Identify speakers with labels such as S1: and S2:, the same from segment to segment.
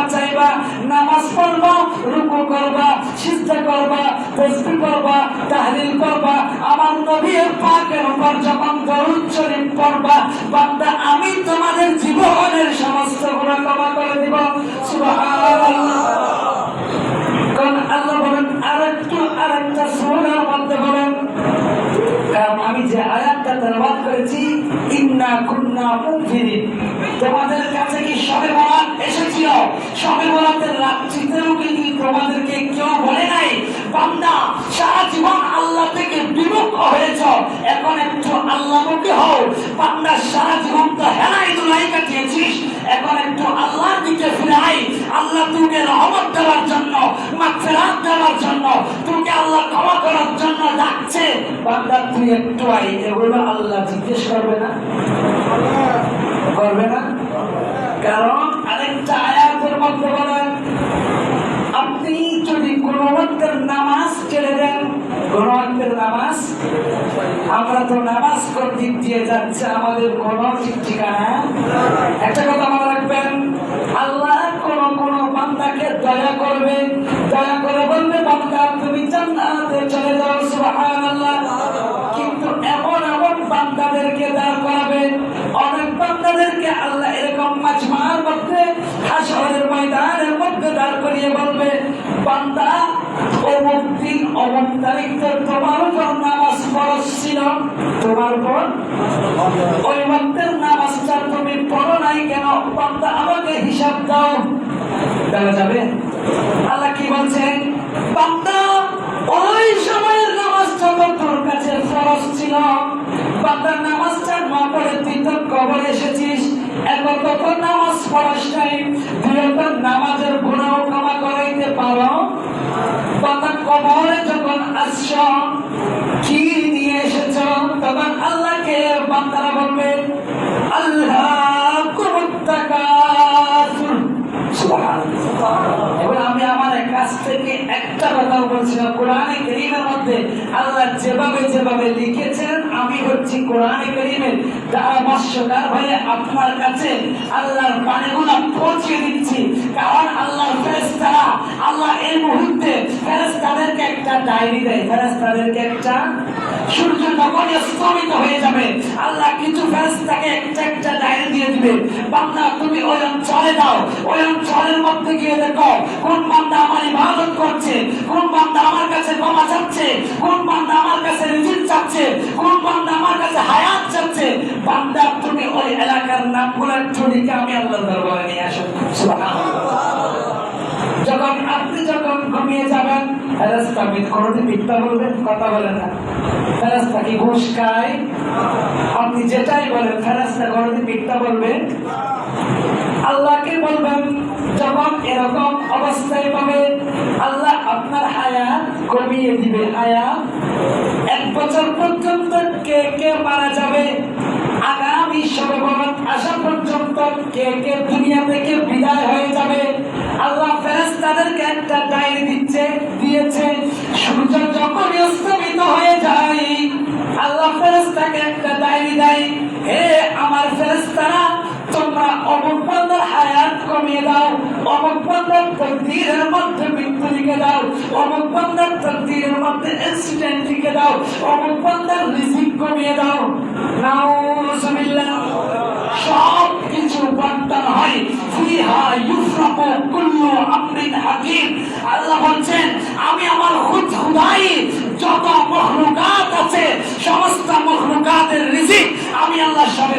S1: ক্ষমা চাইবা নামাজ পড়বা, রুকু করবা করবা করবা, তাহলিল করবা, আমার নবীর পাকের উপর যখন বান্দা, আমি তোমাদের জীবনের সমস্ত ক্ষমা করে দিব। কারণ আল্লাহ বলেন মধ্যে বলেন, কারণ আমি যে আয়াতটা তেলাওয়াত করেছি ইন্না কুন্না মুনফিরিন তোমাদের কাছে কি সবে বরাত এসেছিল? সবে বরাতের রাত্রিতেও কিন্তু তোমাদেরকে কেউ বলে নাই? বান্দা, সারা জীবন আল্লাহ থেকে বিমুখ হয়েছ। এখন একটু আল্লাহমুখী হও। বান্দা, সারা জীবন তো হেলাই দুলাই কাটিয়েছিস এখন একটু আল্লাহর দিকে ফিরে আই আল্লাহ তোকে রহমত দেওয়ার জন্য, মাগফিরাত দেওয়ার জন্য, তোকে আল্লাহ ক্ষমা করার জন্য ডাকছে। বান্দা, তুই একটু আই এগুলো আল্লাহ জিজ্ঞেস করবে না? করবে না? কারণ আরেকটা আয়াতের মধ্যে বলেন আপনি যদি কোন ওয়াক্তের নামাজ ছেড়ে ওয়াক্তের নামাজ, আমরা তো নামাজ দিক দিয়ে যাচ্ছে, আমাদের কোন ঠিক ঠিকানা? একটা কথা মনে রাখবেন, আল্লাহ কোন কোন বান্দাকে দয়া করবে, দয়া করে বলবে, বান্দা, তুমি জান্নাতে চলে যাও, সুবহানাল্লাহ। কিন্তু এমন এমন বান্দাদেরকে দাঁড় করাবে, অনেক বান্দাদেরকে আল্লাহ এরকম মাঝমার মধ্যে হাসরের ময়দানের মধ্যে দাঁড় করিয়ে বলবে, বান্দা অমুক ফরজ ছিল। বান্দা আল্লাহ কি বলছেন বান্দা ওই সময়ের নামাজটা তোর কাছে ফরজ ছিল। বান্দার নামাজটা না পড়ে তুই তো কবর এসেছিস। এখন তখন নামাজ পড়াস নাই। তুই তো নামাজের গুণাও ক্ষমা করাইতে পারো বান্দা কবরে যখন আসছ, কি নিয়ে এসেছ? তখন আল্লাহকে বান্দারা বলবে আল্লাহ আমি আমার কাছ থেকে একটা কথা বলছিলাম কোরআনে মধ্যে আল্লাহ যেভাবে যেভাবে লিখেছেন, আমি হচ্ছি কোরআনে করিমের যারা মৎস্যকার হয়ে আপনার কাছে আল্লাহর বাণীগুলো পৌঁছে দিচ্ছি। কারণ আল্লাহর ফেরেস্তারা আল্লাহ এই মুহূর্তে ফেরেস্তাদেরকে একটা ডায়েরি দেয়। ফেরেস্তাদেরকে একটা সূর্য যখন স্তমিত হয়ে যাবে, আল্লাহ কিছু ফেরেস্তাকে একটা একটা ডায়েরি দিয়ে দিবে। বান্দা, তুমি ওই অঞ্চলে দাও ওই অঞ্চলের মধ্যে গিয়ে দেখো, কোন বান্দা আমার ইবাদত করছে, কোন বান্দা আমার চাচ্ছে, কোন বান্দা আমার কাছে রিজিক চাচ্ছে, কোন বান্দা আমার কাছে হায়াত চাচ্ছে, বান্দা তুমি ওই এলাকার নামগুলো ছড়িকে আমি আল্লাহ দরবারে নিয়ে আসো যখন আপনি যখন ঘুমিয়ে যাবেন ফেরেস্তা কোনোদিন মিথ্যা বলবেন, কথা বলে না। ফেরেস্তা কি ঘুষ খায়? আপনি যেটাই বলেন ফেরেস্তা কোনোদিন মিথ্যা বলবেন? আল্লাহকে বলবেন যখন এরকম অবস্থায় পাবে। আল্লাহ আপনার হায়াত কমিয়ে দিবে। হায়াত এক বছর পর্যন্ত কে কে মারা যাবে? আগামী আসা পর্যন্ত কে কে দুনিয়া থেকে বিদায় হয়ে যাবে? আল্লাহ ফেরেশতাদেরকে একটা ডায়েরি দিচ্ছে, দিয়েছে, সূর্য যখন হয়ে যায়, আল্লাহ ফেরেশতাকে একটা ডায়েরি দেয়, হে আমার ফেরেশতারা তোমরা অমুক বান্দার হায়াত কমিয়ে দাও অমুক বান্দার তকদীরের মধ্যে মৃত্যু লিখে দাও অমুক বান্দার তকদীরের মধ্যে অ্যাক্সিডেন্ট লিখে দাও অমুক বান্দার রিজিক কমিয়ে দাও। নাউজুবিল্লাহ সব কিছু বন্টন হয়। ফিহা ইউফরাকু কুল্লু আমরিন হাকিম। আল্লাহ বলছেন, আমি আমার খুদ খুদাই যত মখলুকাত আছে, সমস্ত মখলুকাতের রিজিক আমি আল্লাহ সবে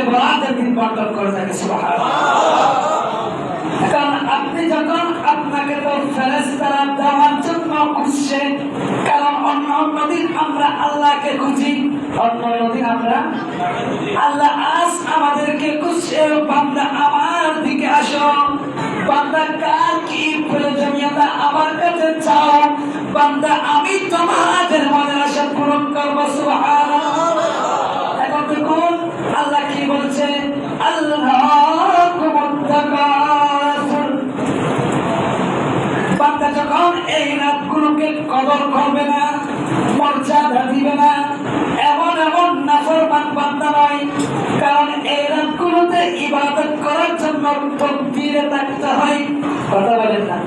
S1: দিন বন্টন করে থাকি কারণ আপনি যখন আপনাকে তো দেওয়ার জন্য খুঁজছে কারণ অন্য দিন আমরা আল্লাহকে খুঁজি, অন্য দিন আমরা আল্লাহ আজ আমাদেরকে খুঁজছে, বান্দা আমার দিকে আসো, বান্দা কার কি প্রয়োজনীয়তা আমার কাছে বান্দা আমি তোমাদের মনের আশা পূরণ করব আল্লাহ কি বলছে আল্লাহ বান্দা যখন এই রাতগুলোকে কদর করবে না, মর্যাদা দিবে না, এমন এমন নাফরমান বান্দা নয়, কারণ এই রাতগুলোতে ইবাদত করার জন্য তকবীরে থাকতে হয়। কথা বলেন না।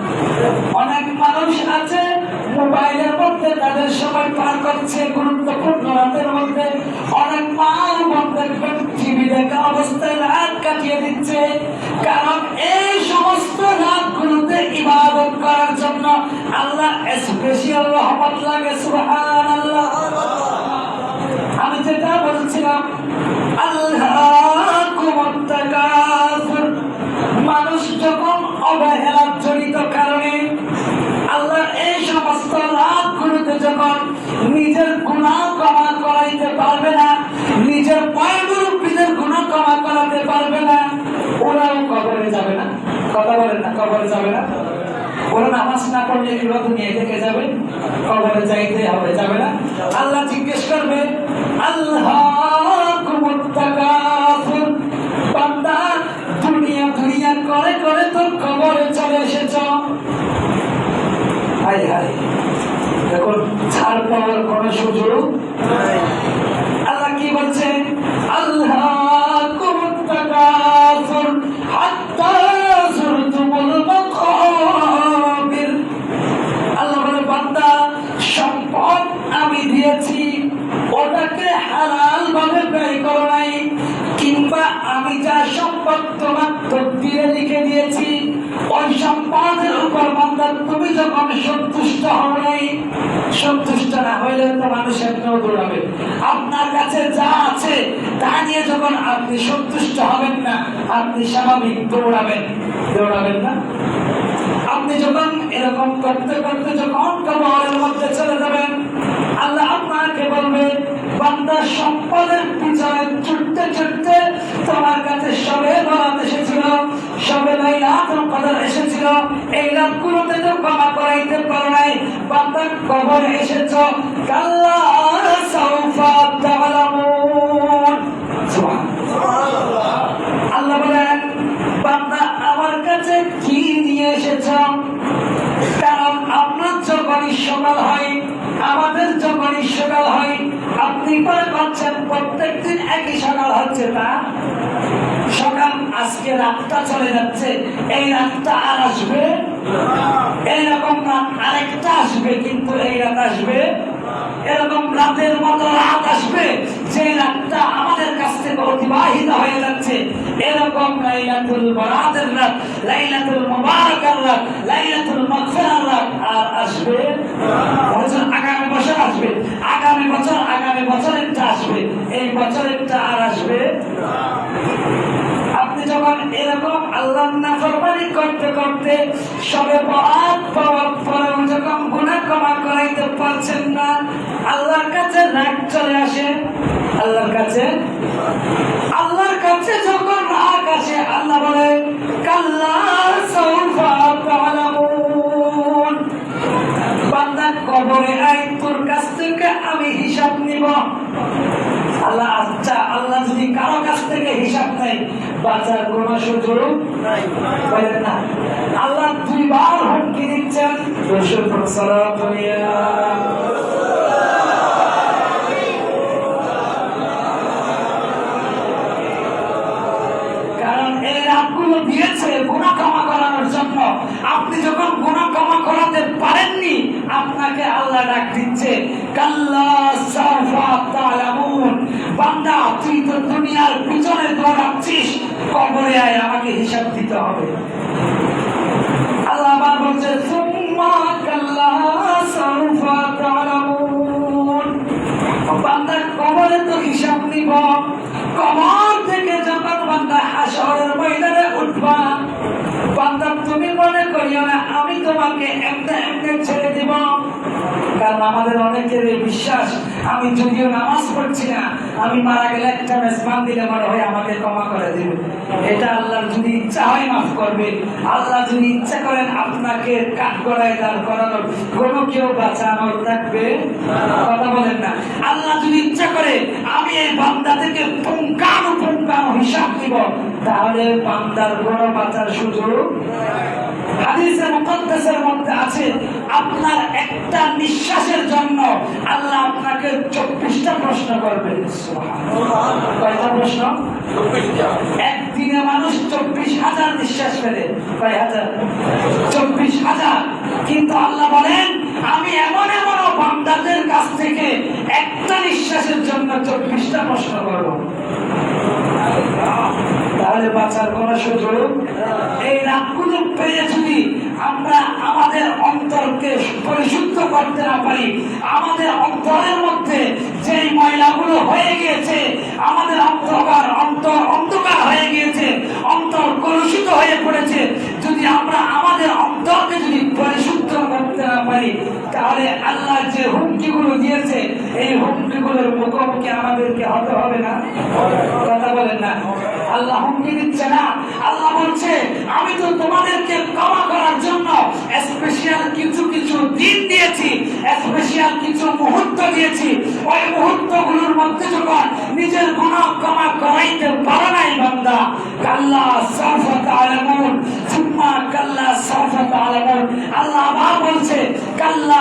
S1: অনেক মানুষ আছে মোবাইলের মধ্যে তাদের সময় পার করছে গুরুত্বপূর্ণ রাতের মধ্যে। অনেক মা দেখবেন টিভি দেখা অবস্থায় রাত কাটিয়ে দিচ্ছে। কারণ এই সমস্ত কবরে যাবে না কথা বলেন না, কবরে যাবে না। ওরা নামাজ না পড়লে এগুলো দুনিয়া থেকে যাবে, কবরে যাইতে হবে, যাবে না। আল্লাহ জিজ্ঞেস করবে, আল্লাহ বান্দা কোনো আল্লাহ কি বলছে? সন্তুষ্ট না হইলে তো মানুষ দৌড়াবে আপনার কাছে যা আছে, তা নিয়ে যখন আপনি সন্তুষ্ট হবেন না, আপনি স্বাভাবিক দৌড়াবেন। দৌড়াবেন না। আপনি যখন এরকম করতে করতে যখন কবরের মধ্যে চলে যাবেন আল্লাহ আপনাকে বলবে, বান্দা সম্পদের পিছনে ছুটতে ছুটতে তোমার কাছে সবে বরাত এসেছিল, সবে লাইলাতুল কদর এসেছিল। এই রাতগুলোতে তো ক্ষমা করাইতে পারো নাই। বান্দা কবরে এসেছ, কাল্লা সাউফা তাআলামুন আল্লাহ বলেন, বান্দা আমার কাছে কি নিয়ে এসেছ? কারণ আপনার যখনই সকাল হয় করছেন প্রত্যেকদিন একই সকাল হচ্ছে তা? সকাল আজকে রাতটা চলে যাচ্ছে, এই রাতটা আর আসবে? এইরকম রাত আরেকটা আসবে, কিন্তু এই রাত আসবে? এরকম রাতের মতো রাত আসবে সেই রাতটা আমাদের লাইলাতুল বরাতের রাত, লাইলাতুল মুবারাকার রাত, লাইলাতুল মাগফিরার রাত। আর আসবে বছর, আগামী বছর আসবে। আগামী বছর, আগামী বছরেরটা আসবে। এই বছরেরটা আর আসবে আপনি যখন এরকম আল্লাহ নাফরমানি করতে করতে সবে বরাত পাওয়ার পরেও যখন গুনাহ ক্ষমা করাইতে পারছেন না, আল্লাহর কাছে রাগ চলে আসে? আল্লাহর কাছে কবরে আই তোর কাছ থেকে আমি হিসাব নিব। আল্লাহ আচ্ছা আল্লাহ যদি কারও কাছ থেকে হিসাব নেয়, বাঁচার কোন সুযোগ আল্লাহ দুইবার হুমকি দিচ্ছেন। রসুল সালাত কাল্লা সাফা তালামুন। বান্দা, তুই তো দুনিয়ার পিছনে দৌড়াচ্ছিস, কবরে আয়, আমাকে হিসাব দিতে হবে। আল্লাহ আবার বলছে, সুম্মা কবরে তো হিসাব নিব। কবর থেকে যখন বান্দা হাসরের ময়দানে উঠবা, বান্দা তুমি মনে করিও না, আমি তোমাকে এমনি এমনি ছেড়ে দিব। কারণ আমাদের অনেকের এই বিশ্বাস, আমি যদিও নামাজ পড়ছি না, আমি মারা গেলে একটা মেজবান দিলে মনে হয় আমাকে ক্ষমা করে দিবে। এটা আল্লাহর যদি ইচ্ছা হয় মাফ করবে, আল্লাহ যদি ইচ্ছা করেন আপনাকে কাঠ গড়ায় দাঁড় করানোর, কোনো কেউ বাঁচানোর থাকবে? কথা বলেন না। আল্লাহ যদি ইচ্ছা করে, আমি এই বান্দা থেকে হিসাব দিব তাহলে বান্দার বড় বাঁচার সুযোগ। হাদিসের মুকদ্দাসের মধ্যে আছে আপনার একটা নিঃশ্বাসের জন্য আল্লাহ আপনাকে চব্বিশটা প্রশ্ন করবে কয়টা প্রশ্ন? একদিনে মানুষ চব্বিশ হাজার নিঃশ্বাস ফেলে। কয় হাজার? চব্বিশ হাজার। কিন্তু আল্লাহ বলেন আমি এমন এমন বান্দাদের কাছ থেকে একটা নিঃশ্বাসের জন্য চব্বিশটা প্রশ্ন করব। তাহলে বাঁচার কোন সুযোগ? এই রাতগুলো পেয়ে যদি আমরা আমাদের অন্তরকে পরিশুদ্ধ করতে না পারি, আমাদের অন্তরের মধ্যে যেই ময়লাগুলো হয়ে গিয়েছে, আমাদের অন্তর অন্তর অন্ধকার হয়ে গিয়েছে, অন্তর কলুষিত হয়ে পড়েছে, যদি আমরা আমাদের অন্তরকে যদি পরিশুদ্ধ করতে না পারি তাহলে আল্লাহ যে হুমকিগুলো দিয়েছে, এই হুমকিগুলোর মুখোমুখি আমাদেরকে হতে হবে না? কথা বলেন না। আল্লাহ হুমকি দিচ্ছে না। আল্লাহ বলছে, আমি তো তোমাদেরকে ক্ষমা করার জন্য স্পেশাল কিছু কিছু দিন দিয়েছি স্পেশাল কিছু মুহূর্ত দিয়েছি। ওই মুহূর্তগুলোর মধ্যে যখন নিজের গুণ ক্ষমা করাইতে পারো নাই বান্দা, কাল্লা সাফাত আলামুন, সুম্মা কাল্লা সাফাত আলামুন। আল্লাহ বলছে, কাল্লা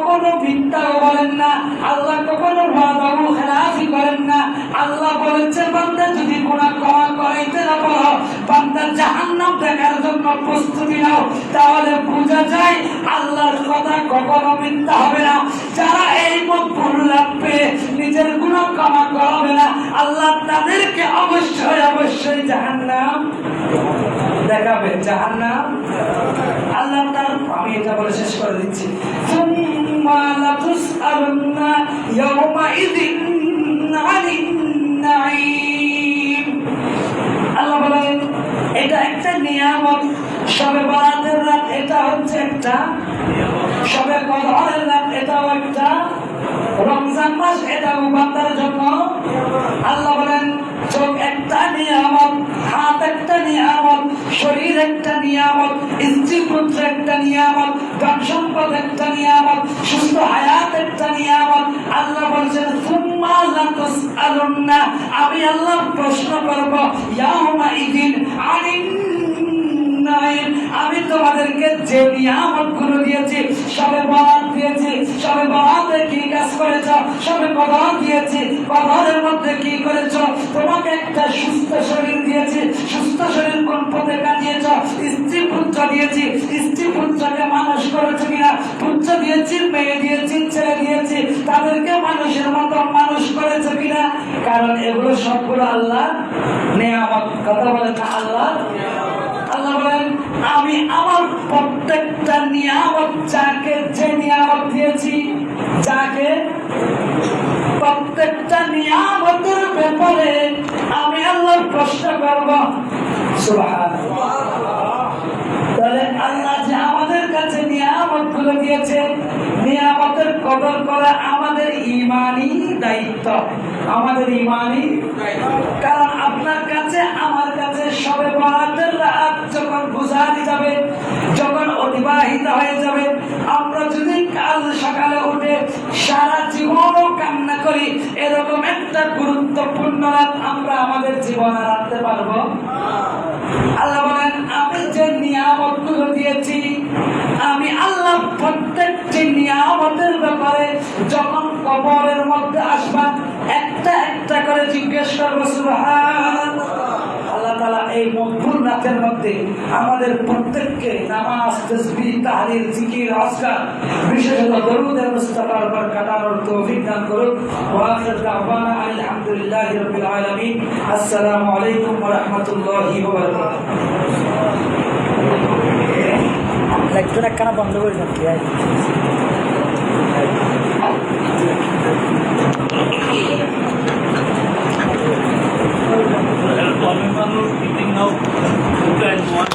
S1: কখনো মিথ্যাও বলেন না। আল্লাহ কখনো খেলাফি করেন না। আল্লাহ বলেছে, বান্দা যদি গুনাহ ক্ষমা করাইতে না পারো বান্দা জাহান্নাম দেখার জন্য প্রস্তুতি নাও। তাহলে বোঝা যায়, আল্লাহর কথা কখনো মিথ্যা হবে না। যারা এই মকবুল রাখবে নিজের গুনাহ ক্ষমা করাবে না। আল্লাহ তাদেরকে অবশ্যই অবশ্যই জাহান্নাম দেখাবে। জাহান্নাম? আল্লাহ তার, আমি এটা বলে শেষ করে দিচ্ছি। আল্লাহ বলেন, এটা একটা নিয়ামত। সবে বরাতের রাত এটা হচ্ছে একটা। সবে কদরের রাত এটাও একটা। রমজান মাস এটাও বান্দার জন্য। আল্লাহ বলেন, চোখ একটা নিয়ামত, হাত একটা নিয়ামত শরীর একটা নিয়ামত, স্ত্রী পুত্র একটা নিয়ামত, ধন সম্পদ একটা নিয়ামত, সুস্থ হায়াত একটা নিয়ামত। আল্লাহ বলছেন আমি আল্লাহ প্রশ্ন করব ইয়াউমা ইদিন আনিন নাইম। করেছ কোন পুত্র দিয়েছি মেয়ে দিয়েছি, ছেলে দিয়েছি, তাদেরকে মানুষের মতো মানুষ করেছ কিনা? কারণ এগুলো সবগুলো আল্লাহ নেয়ামত। কথা বলে না আল্লাহ আমি আমার প্রত্যেকটা নিয়ামত যাকে যে নিয়ামত দিয়েছি, যাকে প্রত্যেকটা নিয়ামতের ব্যাপারে আমি আল্লাহ প্রশ্ন করব। তাহলে আল্লাহ যে আমাদের কাছে নিয়ামতগুলো দিয়েছে, নিয়ামতের কদর করা আমাদের ইমানি দায়িত্ব। আমাদের ইমানি কারণ আপনার কাছে আমার কাছে সবে রাত যখন গুজারি যাবে, যখন অতিবাহিত হয়ে যাবে, আমরা যদি কাল সকালে উঠে সারা জীবনও কান্না করি, এরকম একটা গুরুত্বপূর্ণ রাত আমরা আমাদের জীবনে রাখতে পারব আল্লাহ বলেন, আমি যে নিয়ামতগুলো দিয়েছি, আমি আল্লাহ প্রত্যেকটি নিয়ামতের ব্যাপারে যখন কবরের মধ্যে আসবা, একটা একটা করে জিজ্ঞেস করব, সুবহানাল্লাহ। তালা এই মকবুল রাতের মধ্যে আমাদের প্রত্যেককে নামাজ তসবি তাহলিল, জিকির আসকার বিশেষত দরুদের মুস্তাফার উপর কাটানোর তৌফিক দান করুন। ওয়া আখির দাওয়ানা আলহামদুলিল্লাহি রাব্বিল আলামিন। আসসালামু আলাইকুম ওয়া রাহমাতুল্লাহি ওয়া বারাকাতুহু।
S2: একজন একখানা বন্ধ করে দেন কি হয়
S3: Meeting and one.